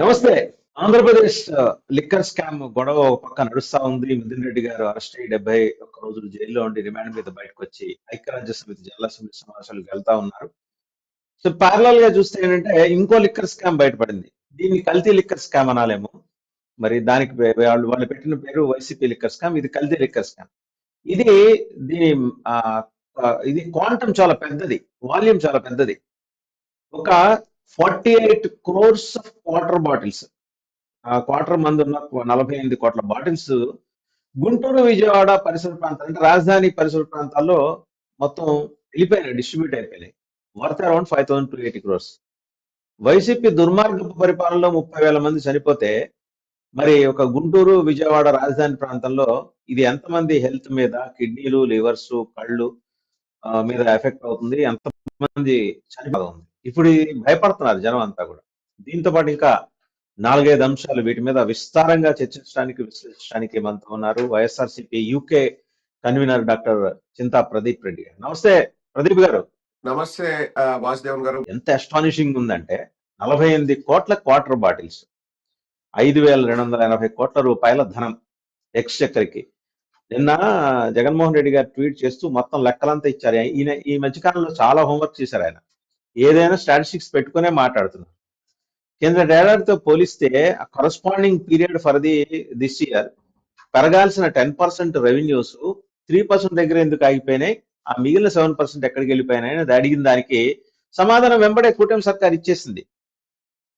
నమస్తే. Andhra Pradesh liquor scam గొడవ పక్క నడుస్తా ఉంది. మిథున్ రెడ్డి గారు అరెస్ట్ అయ్యి డెబ్బై ఒక్క రోజులు జైల్లో ఉండి రిమాండ్ మీద బయటకు వచ్చి ఐక్యరాజ్య సమితి జిల్లా సమితి సమావేశాలకు వెళ్తా ఉన్నారు. సో ప్యారలల్గా చూస్తే ఏంటంటే ఇంకో లిక్కర్ స్కామ్ బయటపడింది. దీన్ని కల్తీ లిక్కర్ స్కామ్ అనాలేమో. మరి దానికి వాళ్ళు వాళ్ళు పెట్టిన పేరు వైసీపీ లిక్కర్ స్కామ్ ఇది కల్తీ లిక్కర్ స్కామ్ ఇది దీని ఇది క్వాంటమ్ చాలా పెద్దది. వాల్యూమ్ చాలా పెద్దది. ఒక forty eight crores of water bottles ఆ క్వార్టర్ మంది ఉన్న నలభై ఎనిమిది కోట్ల బాటిల్స్ గుంటూరు విజయవాడ పరిసర ప్రాంతాలు అంటే రాజధాని పరిసర ప్రాంతాల్లో మొత్తం వెళ్ళిపోయినాయి డిస్ట్రిబ్యూట్ అయిపోయినాయి. Worth around five thousand two eighty crores YCP దుర్మార్గపు పరిపాలనలో ముప్పై వేల మంది చనిపోతే మరి ఒక గుంటూరు విజయవాడ రాజధాని ప్రాంతంలో ఇది ఎంతమంది హెల్త్ మీద కిడ్నీలు లివర్స్ కళ్ళు మీద ఎఫెక్ట్ అవుతుంది? ఎంతమంది చనిపోతుంది? ఇప్పుడు భయపడుతున్నారు జనం అంతా కూడా. దీంతో పాటు ఇంకా నాలుగైదు అంశాలు వీటి మీద విస్తారంగా చర్చించడానికి విశ్లేషించడానికి మనతో ఉన్నారు. YSRCP UK convener doctor Chinta Pradeep Reddy గారు. నమస్తే ప్రదీప్ గారు. నమస్తే వాసుదేవన్ గారు. ఎంత అస్టానిషింగ్ ఉందంటే నలభై ఎనిమిది కోట్ల క్వార్టర్ బాటిల్స్ ఐదు వేల రెండు వందల ఎనభై కోట్ల రూపాయల ధనం ఎక్స్చెక్కర్కి. నిన్న జగన్మోహన్ రెడ్డి గారు ట్వీట్ చేస్తూ మొత్తం లెక్కలంతా ఇచ్చారు. ఈయన ఈ మధ్యకాలంలో చాలా హోంవర్క్ చేశారు ఆయన. ఏదైనా స్టాటిస్టిక్స్ పెట్టుకునే మాట్లాడుతున్నారు. కింద డేటాతో పోలిస్తే corresponding period for the this year పెరగాల్సిన ten percent revenues three percent దగ్గర ఎందుకు ఆగిపోయినాయి? ఆ మిగిలిన సెవెన్ పర్సెంట్ ఎక్కడికి వెళ్ళిపోయినాయి? అనేది అడిగిన దానికి సమాధానం వెంబడే కూటమి సర్కార్ ఇచ్చేసింది.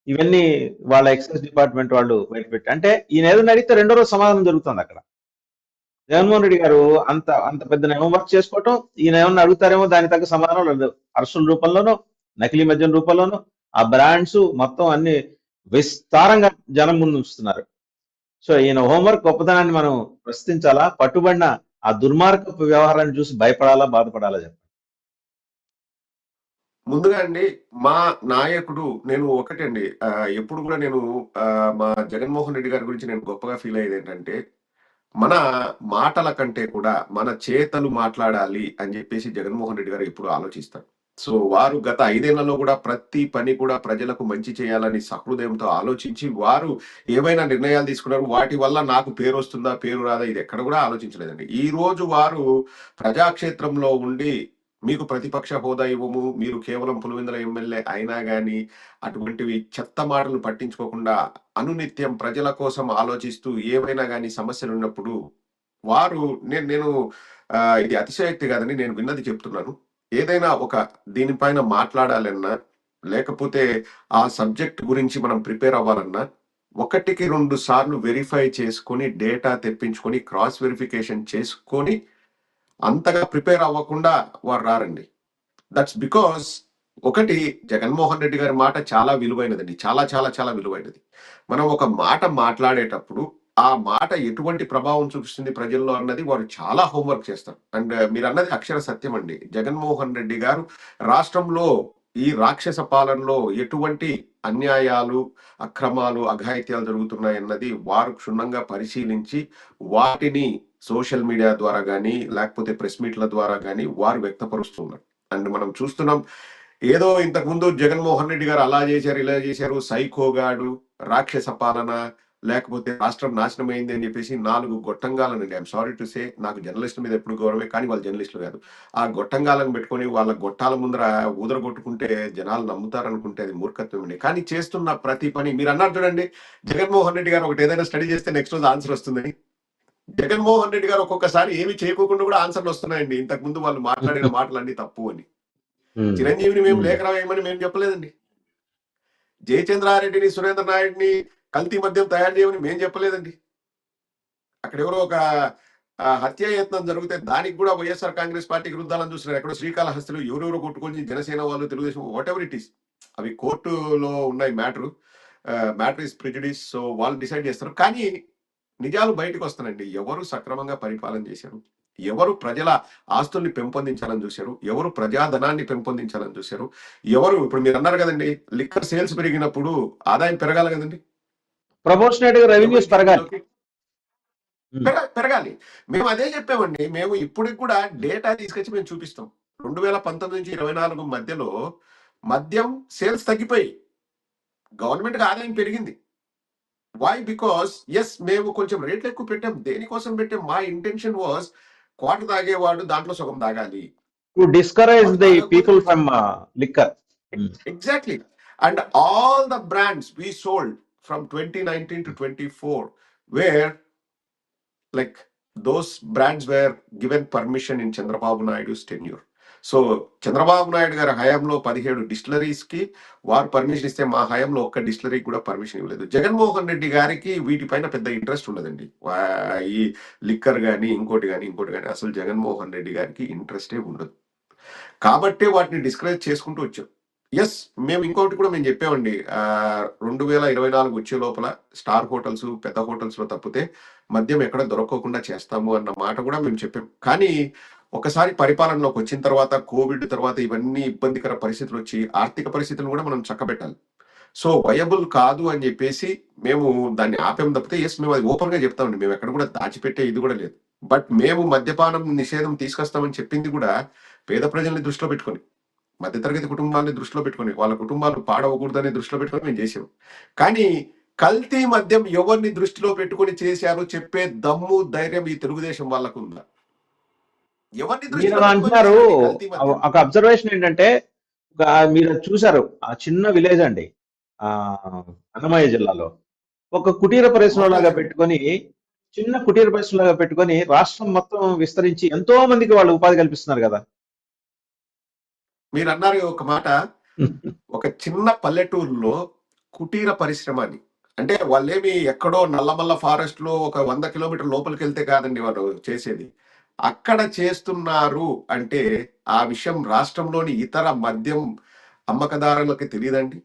ఇవన్నీ వాళ్ళ ఎక్సైజ్ డిపార్ట్మెంట్ వాళ్ళు బయటపెట్టి అంటే ఈయన ఏదైనా అడిగితే రెండో రోజు సమాధానం దొరుకుతుంది అక్కడ. జగన్మోహన్ రెడ్డి గారు అంత అంత పెద్ద వర్క్ చేసుకోవటం ఈయన ఏమన్నా అడుగుతారేమో దాని తగ్గ సమాధానం లేదు. అరుసుల రూపంలోనూ నకిలీ మద్యం రూపంలోనూ ఆ బ్రాండ్స్ మొత్తం అన్ని విస్తారంగా జనం ముందు ఉంచుతున్నారు. సో ఈయన హోంవర్క్ గొప్పతనాన్ని మనం ప్రశ్నించాలా? పట్టుబడిన ఆ దుర్మార్గపు వ్యవహారాన్ని చూసి భయపడాలా? బాధపడాలా చెప్పండి. ముందుగా అండి మా నాయకుడు నేను ఒకటండి. ఎప్పుడు కూడా నేను మా జగన్మోహన్ రెడ్డి గారి గురించి నేను గొప్పగా ఫీల్ అయ్యేది ఏంటంటే మన మాటల కంటే కూడా మన చేతలు మాట్లాడాలి అని చెప్పేసి జగన్మోహన్ రెడ్డి గారు ఎప్పుడు ఆలోచిస్తారు. సో వారు గత ఐదేళ్ళలో కూడా ప్రతి పని కూడా ప్రజలకు మంచి చేయాలని సహృదయంతో ఆలోచించి వారు ఏవైనా నిర్ణయాలు తీసుకున్నారు వాటి వల్ల నాకు పేరు వస్తుందా పేరు రాదా ఇది ఎక్కడ కూడా ఆలోచించలేదండి. ఈ రోజు వారు ప్రజాక్షేత్రంలో ఉండి మీకు ప్రతిపక్ష హోదా ఇవ్వము మీరు కేవలం పులివెందుల ఎమ్మెల్యే అయినా కానీ అటువంటివి చెత్త మాటలు పట్టించుకోకుండా అనునిత్యం ప్రజల కోసం ఆలోచిస్తూ ఏవైనా కానీ సమస్యలు ఉన్నప్పుడు వారు నేను నేను ఇది అతిశయోక్తి కాదని నేను విన్నది చెప్తున్నాను. ఏదైనా ఒక దీనిపైన మాట్లాడాలన్నా లేకపోతే ఆ సబ్జెక్ట్ గురించి మనం ప్రిపేర్ అవ్వాలన్నా ఒకటికి రెండు సార్లు వెరిఫై చేసుకొని డేటా తెప్పించుకొని క్రాస్ వెరిఫికేషన్ చేసుకొని అంతగా ప్రిపేర్ అవ్వకుండా వారు రారండి. దట్స్ బికాస్ ఒకటి జగన్మోహన్ రెడ్డి గారి మాట చాలా విలువైనదండి. చాలా చాలా చాలా విలువైనది. మనం ఒక మాట మాట్లాడేటప్పుడు ఆ మాట ఎటువంటి ప్రభావం చూపిస్తుంది ప్రజల్లో అన్నది వారు చాలా హోంవర్క్ చేస్తారు. అండ్ మీరు అన్నది అక్షర సత్యం అండి. జగన్మోహన్ రెడ్డి గారు రాష్ట్రంలో ఈ రాక్షస పాలనలో ఎటువంటి అన్యాయాలు అక్రమాలు అఘాయిత్యాలు జరుగుతున్నాయన్నది వారు క్షుణ్ణంగా పరిశీలించి వాటిని సోషల్ మీడియా ద్వారా కానీ లేకపోతే ప్రెస్ మీట్ల ద్వారా కానీ వారు వ్యక్తపరుస్తున్నారు అండ్ మనం చూస్తున్నాం ఏదో ఇంతకుముందు జగన్మోహన్ రెడ్డి గారు అలా చేశారు ఇలా చేశారు సైకోగాడు రాక్షస పాలన లేకపోతే రాష్ట్రం నాశనం అయింది అని చెప్పేసి నాలుగు గొట్టంగాలనండి ఐఎమ్ సారీ టు సే నాకు జర్నలిస్టుల మీద ఎప్పుడు గౌరవమే కానీ వాళ్ళు జర్నలిస్టులు కాదు. ఆ గొట్టంగాలను పెట్టుకొని వాళ్ళ గొట్టాల ముందర ఊదర కొట్టుకుంటే జనాలు నమ్ముతారు అనుకుంటే అది మూర్ఖత్వం అండి. కానీ చేస్తున్న ప్రతి పని మీరు అన్నారు చూడండి జగన్మోహన్ రెడ్డి గారు ఒకటి ఏదైనా స్టడీ చేస్తే నెక్స్ట్ రోజు ఆన్సర్ వస్తుందని. జగన్మోహన్ రెడ్డి గారు ఒక్కొక్కసారి ఏమి చేయకోకుండా కూడా ఆన్సర్లు వస్తున్నాయండి. ఇంతకు ముందు వాళ్ళు మాట్లాడిన మాటలన్నీ తప్పు అని. చిరంజీవిని మేము. లేఖ రాయమని మేము చెప్పలేదండి. జయచంద్రారెడ్డిని సురేంద్ర నాయుడిని కల్తీ మద్యం తయారు చేయమని మేము చెప్పలేదండి. అక్కడ ఎవరో ఒక ఆ, హత్య యత్నం జరిగితే దానికి కూడా వైఎస్ఆర్ కాంగ్రెస్ పార్టీకి రుద్దాలని చూస్తున్నారు. ఎక్కడో శ్రీకాళహస్తిలో ఎవరెవరో కొట్టుకొని జనసేన వాళ్ళు Telugu Desam whatever it is అవి కోర్టులో ఉన్నాయి matter. Matter is prejudice so వాళ్ళు డిసైడ్ చేస్తారు. కానీ నిజాలు బయటకు వస్తానండి ఎవరు సక్రమంగా పరిపాలన చేశారు? ఎవరు ప్రజల ఆస్తుల్ని పెంపొందించాలని చూశారు? ఎవరు ప్రజాధనాన్ని పెంపొందించాలని చూశారు? ఎవరు ఇప్పుడు మీరు అన్నారు కదండి లిక్కర్ సేల్స్ పెరిగినప్పుడు ఆదాయం పెరగాలి కదండి. ప్రపోర్షనేట్గా రెవెన్యూస్ పెరగాలి. పెరగాలి. మేము అదే చెప్పామండి మేము ఇప్పటికి కూడా డేటా తీసుకొచ్చి మేము చూపిస్తాం. రెండు వేల పంతొమ్మిది నుంచి ఇరవై నాలుగు మధ్యలో మద్యం సేల్స్ తగ్గిపోయి గవర్నమెంట్ ఆదాయం పెరిగింది. వై బికాస్ ఎస్ మేము కొంచెం రేట్లు ఎక్కువ పెట్టాం. దేనికోసం పెట్టాం? మా ఇంటెన్షన్ వాస్ క్వార్టర్ తాగేవాడు దాంట్లో సగం తాగాలి. To discourage the people from liquor Exactly. And all the brands we sold from 2019 to 24 were like those brands were given permission in Chandrababu Naidu's tenure. So Chandrababu Naidu గారి హయాంలో పదిహేడు డిస్టిలరీస్కి వారు permission ఇస్తే మా హయాంలో ఒక్క డిస్టిలరీకి కూడా పర్మిషన్ ఇవ్వలేదు. జగన్మోహన్ రెడ్డి గారికి వీటిపైన పెద్ద ఇంట్రెస్ట్ ఉండదండి. వా- ఈ లిక్కర్ కానీ ఇంకోటి కానీ ఇంకోటి కానీ అసలు జగన్మోహన్ రెడ్డి గారికి ఇంట్రెస్టే ఉండదు. కాబట్టే వాటిని డిస్కరేజ్ చేసుకుంటూ వచ్చాం. ఎస్ మేము ఇంకొకటి కూడా మేము చెప్పామండి. రెండు వేల ఇరవై నాలుగు వచ్చే లోపల స్టార్ హోటల్స్ పెద్ద హోటల్స్లో తప్పితే మద్యం ఎక్కడ దొరకకుండా చేస్తాము అన్న మాట కూడా మేము చెప్పాం. కానీ ఒకసారి పరిపాలనలోకి వచ్చిన తర్వాత కోవిడ్ తర్వాత ఇవన్నీ ఇబ్బందికర పరిస్థితులు వచ్చి ఆర్థిక పరిస్థితులను కూడా మనం చక్కబెట్టాలి. సో వయబుల్ కాదు అని చెప్పేసి మేము దాన్ని ఆపేం తప్పితే ఎస్ మేము అది ఓపెన్గా చెప్తామండి. మేము ఎక్కడ కూడా దాచిపెట్టే ఇది కూడా లేదు. బట్ మేము మద్యపానం నిషేధం తీసుకొస్తామని చెప్పింది కూడా పేద ప్రజల్ని దృష్టిలో పెట్టుకొని. మధ్యతరగతి కుటుంబాలని దృష్టిలో పెట్టుకొని వాళ్ళ కుటుంబాలు పాడవకూడదని దృష్టిలో పెట్టుకొని మేము చేసాం కానీ కల్తీ మద్యం ఎవరిని దృష్టిలో పెట్టుకొని చేశారో చెప్పే దమ్ము ధైర్యం ఈ తెలుగుదేశం వాళ్ళకు ఉందా ఎవరిని అంటున్నారు ఒక అబ్జర్వేషన్ ఏంటంటే మీరు చూసారు ఆ చిన్న విలేజ్ అండి ఆ అన్నమయ్య జిల్లాలో. ఒక కుటీర పరిశ్రమ లాగా పెట్టుకొని చిన్న కుటీర పరిశ్రమ లాగా పెట్టుకొని రాష్ట్రం మొత్తం విస్తరించి ఎంతో మందికి వాళ్ళు ఉపాధి కల్పిస్తున్నారు కదా. మీరు అన్నారు ఒక మాట. ఒక చిన్న పల్లెటూరులో కుటీర పరిశ్రమ అని అంటే వాళ్ళేమి ఎక్కడో నల్లమల్ల ఫారెస్ట్లో ఒక వంద కిలోమీటర్ లోపలికి వెళ్తే కాదండి వాళ్ళు చేసేది. అక్కడ చేస్తున్నారు అంటే ఆ విషయం రాష్ట్రంలోని ఇతర మద్యం అమ్మకదారులకి తెలియదండి?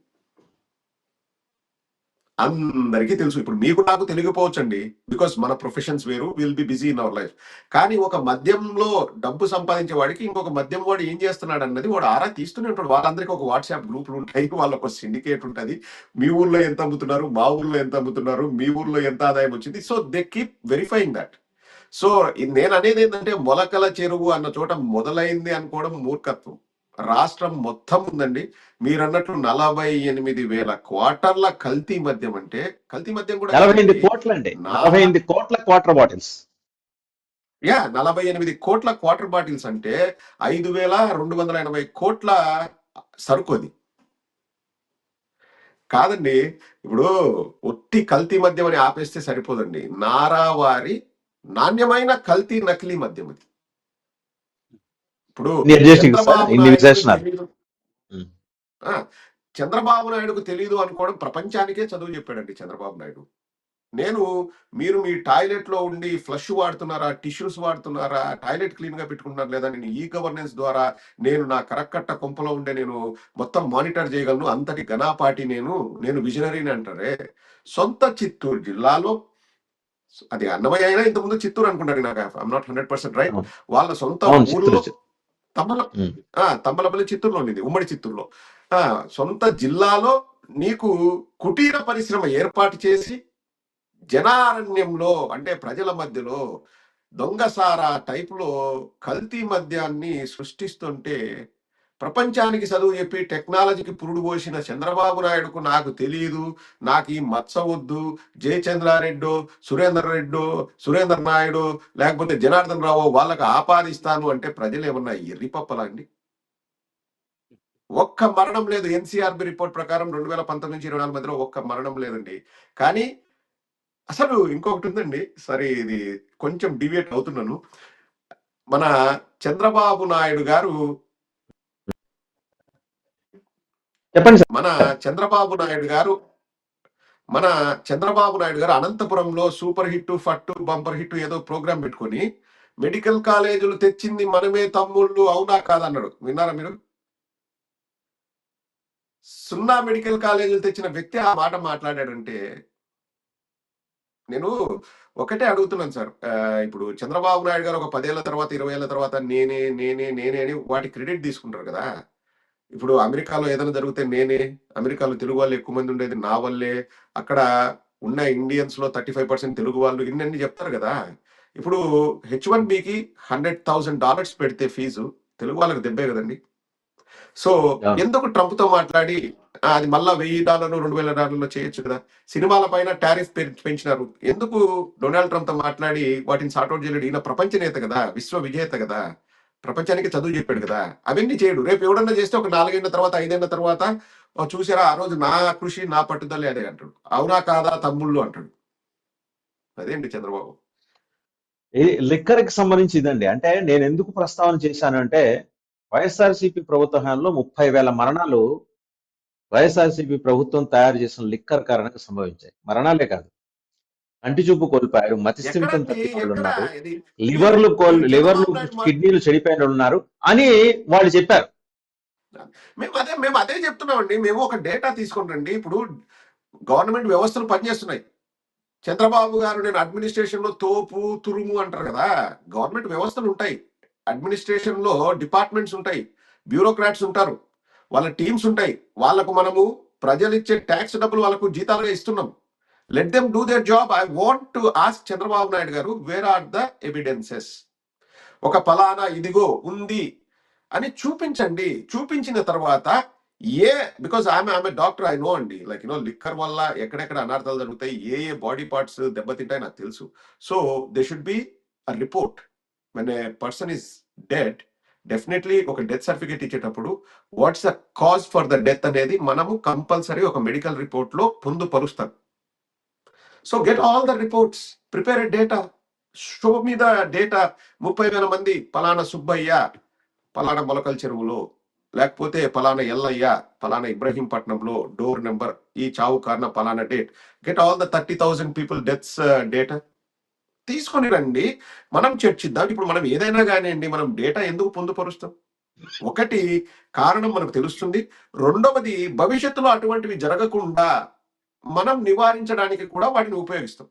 అందరికీ తెలుసు. ఇప్పుడు మీకు నాకు తెలియకపోవచ్చండి. బికాస్ మన ప్రొఫెషన్స్ వేరు will be busy in our life కానీ ఒక మద్యంలో డబ్బు సంపాదించే వాడికి ఇంకొక మద్యం వాడు ఏం చేస్తున్నాడు అన్నది వాడు ఆరా తీస్తూనే ఉంటాడు. వాళ్ళందరికీ ఒక వాట్సాప్ గ్రూపులు ఉంటాయి. వాళ్ళకు ఒక సిండికేట్ ఉంటుంది. మీ ఊర్లో ఎంత అమ్ముతున్నారు? మా ఊర్లో ఎంత అమ్ముతున్నారు? మీ ఊర్లో ఎంత ఆదాయం వచ్చింది? So they keep verifying that so నేను అనేది ఏంటంటే మొలకల చెరువు అన్న చోట మొదలైంది అనుకోవడం మూర్ఖత్వం. రాష్ట్రం మొత్తం ఉందండి. మీరు అన్నట్లు నలభై ఎనిమిది వేల క్వార్టర్ల కల్తీ మద్యం అంటే కల్తీ మద్యం కూడా నలభై ఎనిమిది. కోట్ల అండి నలభై ఎనిమిది కోట్ల క్వార్టర్ బాటిల్స్. యా నలభై ఎనిమిది కోట్ల క్వార్టర్ బాటిల్స్ అంటే ఐదు వేల రెండు వందల ఎనభై కోట్ల సరుకు అది. కాదండి ఇప్పుడు ఒట్టి కల్తీ మద్యం అని ఆపేస్తే సరిపోదండి. నారావారి నాణ్యమైన కల్తీ నకిలీ మద్యం అది. ఇప్పుడు చంద్రబాబు నాయుడుకు తెలియదు అనుకోవడం ప్రపంచానికే చదువు చెప్పాడండి చంద్రబాబు నాయుడు. నేను మీరు మీ టాయిలెట్లో ఉండి ఫ్లష్ వాడుతున్నారా టిష్యూస్ వాడుతున్నారా టాయిలెట్ క్లీన్గా పెట్టుకుంటున్నారు లేదా నేను ఈ గవర్నెన్స్ ద్వారా నేను నా కరక్కట్ట కొంపలో ఉండే నేను మొత్తం మానిటర్ చేయగలను అంతటి ఘనాపాటి నేను నేను విజనరీని అంటారే? సొంత చిత్తూరు జిల్లాలో అది అన్నమయ్య అయినా ఇంతకుముందు చిత్తూరు అనుకుంటాను నాకు I'm not hundred percent right. వాళ్ళ సొంత ఊర్లో తమ్మల ఉం. ఆ, తమ్మలపల్లి చిత్తూరులో ఉంది ఉమ్మడి చిత్తూరులో ఆ, సొంత జిల్లాలో నీకు కుటీర పరిశ్రమ ఏర్పాటు చేసి జనారణ్యంలో అంటే ప్రజల మధ్యలో దొంగసారా టైపులో కల్తీ మద్యాన్ని సృష్టిస్తుంటే ప్రపంచానికి చదువు చెప్పి టెక్నాలజీకి పురుడు పోసిన చంద్రబాబు నాయుడుకు నాకు తెలియదు నాకు ఈ మత్స వద్దు. జయచంద్రారెడ్డో సురేందర్ రెడ్డో సురేందర్ నాయుడు లేకపోతే జనార్దన్ రావు వాళ్ళకు ఆపాదిస్తాను అంటే ప్రజలు ఏమన్నా ఎర్రిపప్పలా అండి? ఒక్క మరణం లేదు. ఎన్సీఆర్బి రిపోర్ట్ ప్రకారం రెండు వేల పంతొమ్మిది నుంచి ఇరవై నాలుగు మధ్యలో ఒక్క మరణం లేదండి. కానీ అసలు ఇంకొకటి ఉందండి. సరే ఇది కొంచెం డివియేట్ అవుతున్నాను. మన చంద్రబాబు నాయుడు గారు చెప్పండి సార్. మన చంద్రబాబు నాయుడు గారు మన చంద్రబాబు నాయుడు గారు అనంతపురంలో సూపర్ హిట్ ఫట్టు బంపర్ హిట్ ఏదో ప్రోగ్రామ్ పెట్టుకొని మెడికల్ కాలేజీలు తెచ్చింది మనమే తమ్ముళ్ళు అవునా కాదన్నాడు. విన్నారా మీరు? సున్నా మెడికల్ కాలేజీలు తెచ్చిన వ్యక్తి ఆ మాట మాట్లాడాడంటే నేను ఒకటే అడుగుతున్నాను సార్. ఇప్పుడు చంద్రబాబు నాయుడు గారు ఒక పదేళ్ళ తర్వాత ఇరవై ఏళ్ళ తర్వాత నేనే నేనే నేనే అని వాటి క్రెడిట్ తీసుకుంటారు కదా. ఇప్పుడు అమెరికాలో ఏదైనా జరిగితే నేనే అమెరికాలో తెలుగు వాళ్ళు ఎక్కువ మంది ఉండేది నా వల్లే అక్కడ ఉన్న ఇండియన్స్లో థర్టీ ఫైవ్ పర్సెంట్ తెలుగు వాళ్ళు ఇన్ని చెప్తారు కదా. ఇప్పుడు హెచ్ వన్ బికి హండ్రెడ్ థౌసండ్ డాలర్స్ పెడితే ఫీజు తెలుగు వాళ్ళకి దెబ్బే కదండి. సో ఎందుకు ట్రంప్తో మాట్లాడి "ఆ, అది మళ్ళా వెయ్యి డాలర్లు రెండు వేల డాలర్లు చేయొచ్చు కదా. సినిమాల పైన టారిఫ్ పెంచినారు. ఎందుకు డొనాల్డ్ ట్రంప్తో మాట్లాడి వాటిని సార్ట్అవుట్ చేయలేడు? ఈయన ప్రపంచ నేత కదా విశ్వ విజేత కదా. ప్రపంచానికి చదువు చెప్పాడు కదా అవన్నీ చేయడు? రేపు ఎవడన్నా చేస్తే ఒక నాలుగైన తర్వాత ఐదైన తర్వాత చూసారా ఆ రోజు నా కృషి నా పట్టుదల అదే అంటాడు. అవునా కాదా తమ్ముళ్ళు అంటాడు. అదేంటి చంద్రబాబు? ఇది లిక్కర్కి సంబంధించి ఇదండి. అంటే నేను ఎందుకు ప్రస్తావన చేశాను అంటే వైఎస్ఆర్సీపీ ప్రభుత్వ హయాంలో ముప్పై వేల మరణాలు వైఎస్ఆర్సీపీ ప్రభుత్వం తయారు చేసిన లిక్కర్ కారణంగా సంభవించాయి. మరణాలే కాదు. కంటి చూపు కోల్పోయారు మతి స్థిమితం ఎక్కడండి తప్పిన వాళ్ళు ఎక్కడ? ఉన్నారు. లివర్లు కోల్ లివర్లు కిడ్నీలు చెడిపోయిన ఉన్నారు అని వాళ్ళు చెప్పారు. మేము అదే మేము అదే చెప్తున్నామండి. మేము ఒక డేటా తీసుకుంటండి ఇప్పుడు గవర్నమెంట్ వ్యవస్థలు పనిచేస్తున్నాయి. చంద్రబాబు గారు నేను అడ్మినిస్ట్రేషన్లో తోపు తురుము అంటారు కదా. గవర్నమెంట్ వ్యవస్థలు ఉంటాయి. అడ్మినిస్ట్రేషన్లో డిపార్ట్మెంట్స్ ఉంటాయి. బ్యూరోక్రాట్స్ ఉంటారు. వాళ్ళ టీమ్స్ ఉంటాయి. వాళ్ళకు మనము ప్రజలు ఇచ్చే ట్యాక్స్ డబ్బులు వాళ్ళకు జీతాలుగా ఇస్తున్నాం. Let them do their job I want to ask Chandrababu Naidu గారు వేర్ ఆర్ ద ఎవిడెన్సెస్ ఒక ఫలానా ఇదిగో ఉంది అని చూపించండి. చూపించిన తర్వాత ఏ బికాస్ ఆమె ఆమె డాక్టర్ ఐ నో అండి. లైక్ యూనో లిక్కర్ వల్ల ఎక్కడెక్కడ అనార్థాలు జరుగుతాయి ఏ ఏ బాడీ పార్ట్స్ దెబ్బతింటాయి నాకు తెలుసు. So they should be a report when a person is dead definitely ఒక డెత్ సర్టిఫికేట్ ఇచ్చేటప్పుడు what's the cause for the death అనేది మనము కంపల్సరీ ఒక మెడికల్ రిపోర్ట్లో పొందుపరుస్తాం. So get all the reports prepare data show మీద డేటా ముప్పై వేల మంది పలానా సుబ్బయ్య పలానా మొలకల చెరువులో లేకపోతే పలానా ఎల్లయ్య పలానా ఇబ్రహీంపట్నంలో డోర్ నెంబర్ ఈ చావు కారణం పలానా date. Get all the thirty thousand people deaths data తీసుకొని రండి. మనం చర్చిద్దాం. ఇప్పుడు మనం ఏదైనా కానివ్వండి మనం డేటా ఎందుకు పొందుపరుస్తాం? ఒకటి కారణం మనకు తెలుస్తుంది. రెండవది భవిష్యత్తులో అటువంటివి జరగకుండా మనం నివారించడానికి కూడా వాటిని ఉపయోగిస్తాం.